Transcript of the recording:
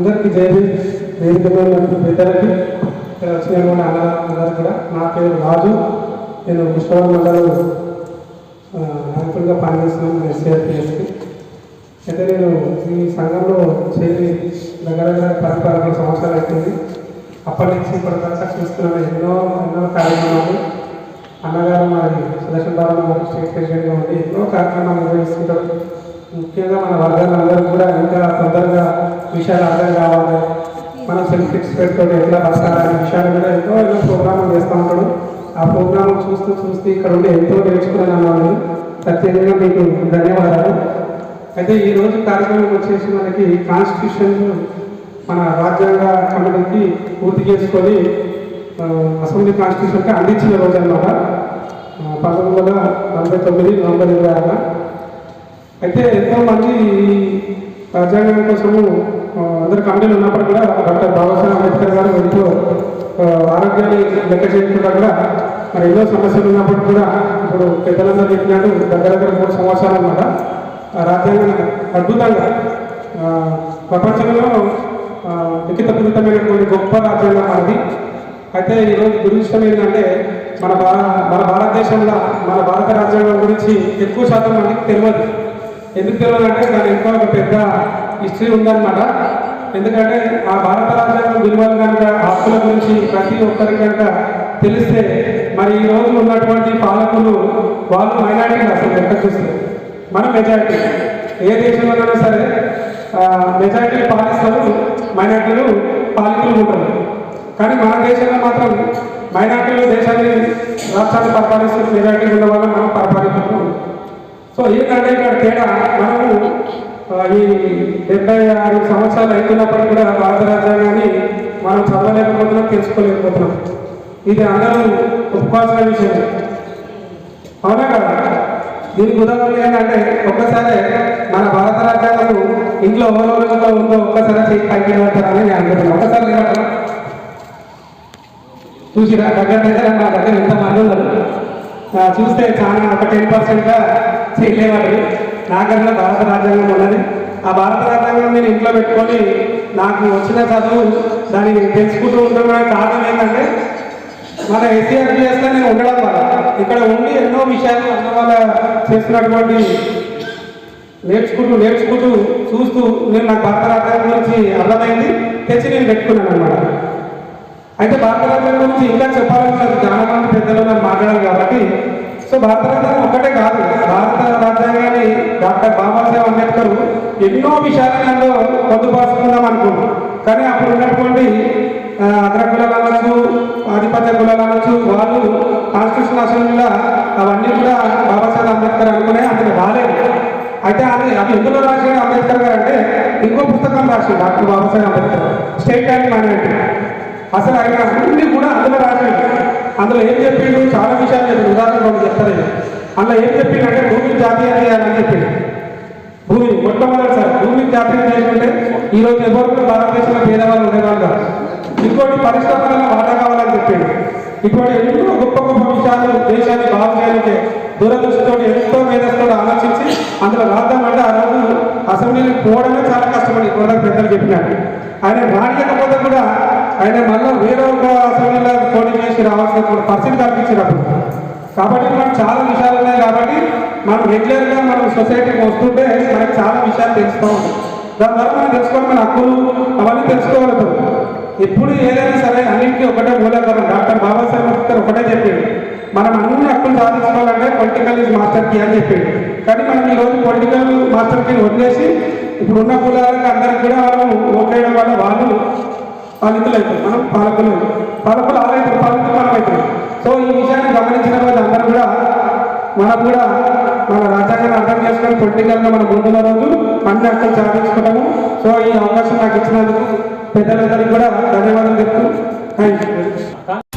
అందరికీ జైలు జై మీద పెద్దలకి ఇక్కడ వచ్చినటువంటి అన్నదారు కూడా నా పేరు రాజు. నేను విశ్వవరం మండలం ఆ, నాయకుడిగా పనిచేస్తున్నాను ఎస్సీఆర్పిఎస్కి. అయితే నేను ఈ సంఘంలో చేరి దగ్గర దగ్గర పది పదకొండు సంవత్సరాలు అవుతుంది అప్పటి నుంచి ఇప్పటిదాకా చూస్తున్నాను ఎన్నో ఎన్నో కార్యక్రమాలు. అన్నగారు మరి సుదర్శన్ బాబు స్టేట్ ప్రెసిడెంట్గా ఉండి ఎన్నో కార్యక్రమాలు నిర్వహిస్తుంటారు. ముఖ్యంగా మన వర్గాలందరూ కూడా ఇంకా తొందరగా విషయాలు అర్థం కావాలి. మనం సెల్ఫ్ ఎక్స్పెక్ట్ తోటి ఎట్లా బతకాలనే విషయాలు కూడా ఎంతో ఎన్నో ప్రోగ్రాములు చేస్తూ ఉంటాడు. ఆ ప్రోగ్రామ్ చూస్తూ చూస్తూ ఇక్కడ ఉండి ఎంతో నేర్చుకున్నాను ప్రత్యేకంగా మీకు ధన్యవాదాలు. అయితే ఈ రోజు కార్యక్రమం వచ్చేసి మనకి కాన్స్టిట్యూషన్ మన రాజ్యాంగ కమిటీకి పూర్తి చేసుకొని అసెంబ్లీ కాన్స్టిట్యూషన్కి అందించిన రోజు అనమాట పంతొమ్మిది వందల నలభై తొమ్మిది నవంబర్ ఇరవై ఆరున అయితే ఎంతో మంది రాజ్యాంగం కోసము అందరు కంపెనీలు ఉన్నప్పుడు కూడా డాక్టర్ బాబాసాహెబ్ అంబేద్కర్ గారు ఎంతో ఆరోగ్యాన్ని లెక్క చేయకుండా కూడా మరి ఎన్నో సమస్యలు ఉన్నప్పుడు కూడా ఇప్పుడు పెద్దలందరూ చెప్పినట్టు దగ్గర దగ్గర మూడు సంవత్సరాలు అన్నమాట. రాజ్యాంగం అద్భుతంగా ప్రపంచంలో ఆ, లిఖితపూరితమైనటువంటి గొప్ప రాజ్యాంగం మనది అయితే ఈరోజు దురదృష్టం ఏంటంటే మన భార మన భారతదేశంలో మన భారత రాజ్యాంగం గురించి ఎక్కువ శాతం మనకి తెలియదు. ఎందుకు తెలియదు దాని ఇంకా ఒక పెద్ద హిస్టరీ ఉందన్నమాట. ఎందుకంటే ఆ భారత రాజ్యాంగం విలువలు కనుక హక్కుల గురించి ప్రతి ఒక్కరి కనుక తెలిస్తే మరి ఈ రోజు ఉన్నటువంటి పాలకులు వాళ్ళు మైనారిటీలు అసలు లెక్క చూస్తారు. మన మెజారిటీ ఏ దేశంలోనైనా సరే మెజారిటీ పాలిస్తారు మైనార్టీలు పాలకులు ఉంటారు. కానీ మన దేశంలో మాత్రం మైనార్టీలు దేశాన్ని రాష్ట్రాన్ని పరిపాలిస్తూ మెజారిటీ ఉన్న వల్ల మనం పరిపాలిస్తున్నాం సో ఏంటంటే ఇక్కడ తేడా మనము ఈ డెబ్బై ఆరు సంవత్సరాలు అవుతున్నప్పటికీ కూడా భారత రాజ్యాంగాన్ని మనం చదవలేకపోతున్నాం తెలుసుకోలేకపోతున్నాం. ఇది అందరూ ఒప్పుకోవాల్సిన విషయం. అవునా కదా? దీనికి ఉదాహరణ ఏంటంటే ఒక్కసారి మన భారత రాజ్యాంగం ఇంట్లో ఓవరాల్గా ఉందో ఒక్కసారి చేయి పైకి వెళ్తారని నేను అనుకుంటున్నాను ఒక్కసారి నిలబడరా? చూసిరా? దగ్గర దగ్గర నా దగ్గర ఎంత మంది ఉన్నారు చూస్తే చాలా ఒక టెన్ పర్సెంట్గా చేయలేవారు నాకన్నా భారత రాజ్యాంగం ఉన్నది. ఆ భారత రాజ్యాంగం నేను ఇంట్లో పెట్టుకొని నాకు వచ్చిన చదువు దాన్ని తెలుసుకుంటూ ఉండడం కారణం ఏంటంటే మన ఎస్సీఆర్పిఎస్లో నేను ఉండడం వల్ల ఇక్కడ ఉండి ఎన్నో విషయాలు అన్న వాళ్ళ చేస్తున్నటువంటి నేర్చుకుంటూ నేర్చుకుంటూ చూస్తూ నేను నాకు భారత రాజ్యాంగం గురించి అర్థమైంది తెచ్చి నేను పెట్టుకున్నాను అనమాట అయితే భారత రాజ్యాంగం గురించి ఇంకా చెప్పాలంటే చాలా మంది పెద్దలు నాకు మాట్లాడాలి కాబట్టి. సో భారత ఒక్కటే కాదు. భారత రాజ్యాంగాన్ని డాక్టర్ బాబాసాహెబ్ అంబేద్కర్ ఎన్నో విషయాలలో పొందుపరుచుకుందాం అనుకున్నాం కానీ అప్పుడు ఉన్నటువంటి అగ్ర కులాలు అనొచ్చు ఆధిపత్య కులాలు అనొచ్చు వాళ్ళు కాన్స్టిట్యూషన్ అసెంబ్లీలో అవన్నీ కూడా బాబాసాహెబ్ అంబేద్కర్ అనుకునే అందులో రాలేదు. అయితే అది అది ఎందులో రాశాడు అంబేద్కర్ గారు అంటే ఇంకో పుస్తకం రాశాడు doctor Babasaheb Ambedkar state and minority అసలు ఆయన అన్ని కూడా అందులో రాశాడు అందులో ఏం చెప్పిండు? చాలా విషయాలు చెప్పాడు ఉదాహరణ ఒకటి అందులో ఏం చెప్పిండు అంటే భూమిని జాతీయ చేయాలని చెప్పిండు. భూమి మొట్టమొదటిసారి భూమి జాతీయ చేయాలంటే ఈ రోజు ఎవరు కూడా భారతదేశంలో పేదవాళ్ళు ఉండేవాళ్ళు కాదు. ఇంకోటి పరిశ్రమలలో వాటా కావాలని చెప్పిండు. ఇటువంటి ఎన్నో గొప్ప గొప్ప విషయాలు దేశాన్ని బాగు చేయాలంటే దూరదృష్టితో ఎంతో మేధస్తో ఆలోచించి అందులో రాద్దామంటే ఆ రోజు అసెంబ్లీకి పోవడమే చాలా కష్టపడి ఇప్పుడు పెద్దలు చెప్పినాడు ఆయన మాట్లాడకపోతే కూడా ఆయన మళ్ళీ వేరే చేసి రావాల్సిన పర్సెంట్ కల్పించినప్పుడు. కాబట్టి మనం చాలా విషయాలు ఉన్నాయి కాబట్టి మనం రెగ్యులర్గా మనం సొసైటీకి వస్తుంటే మనకి చాలా విషయాలు తెలుస్తూ ఉంటాయి. దాని ద్వారా మనం తెలుసుకోవాలి మన హక్కులు అవన్నీ తెలుసుకోగలుగుతాం. ఎప్పుడు ఏదైనా సరే అన్నింటికీ ఒకటే మూలకరం డాక్టర్ బాబాసాహెబ్ అంబేద్కర్ ఒకటే చెప్పిండు. మనం అన్ని హక్కులు సాధించుకోవాలంటే పొలిటికల్ ఈజ్ మాస్టర్ కీ అని చెప్పిండు. కానీ మనం ఈ రోజు పొలిటికల్ మాస్టర్ కీని వదిలేసి ఇప్పుడు ఉన్న కులాలకు అందరికి కూడా మనం ఓట్లేయడం వల్ల వాళ్ళు పాలితులు అవుతారు మనం పాలకులు పాలకులు ఆలవుతారు పాలితులు మనం సో ఈ విషయాన్ని గమనించిన వాళ్ళందరూ కూడా మనం కూడా మన రాజ్యాంగాన్ని అర్థం చేసుకొని పొలిటికల్గా మనం ముందున్న రోజు మంచి అర్థం సాధించుకుంటాము సో ఈ అవకాశం నాకు ఇచ్చినందుకు పెద్దలందరికీ కూడా ధన్యవాదాలు చెప్తూ థ్యాంక్ యూ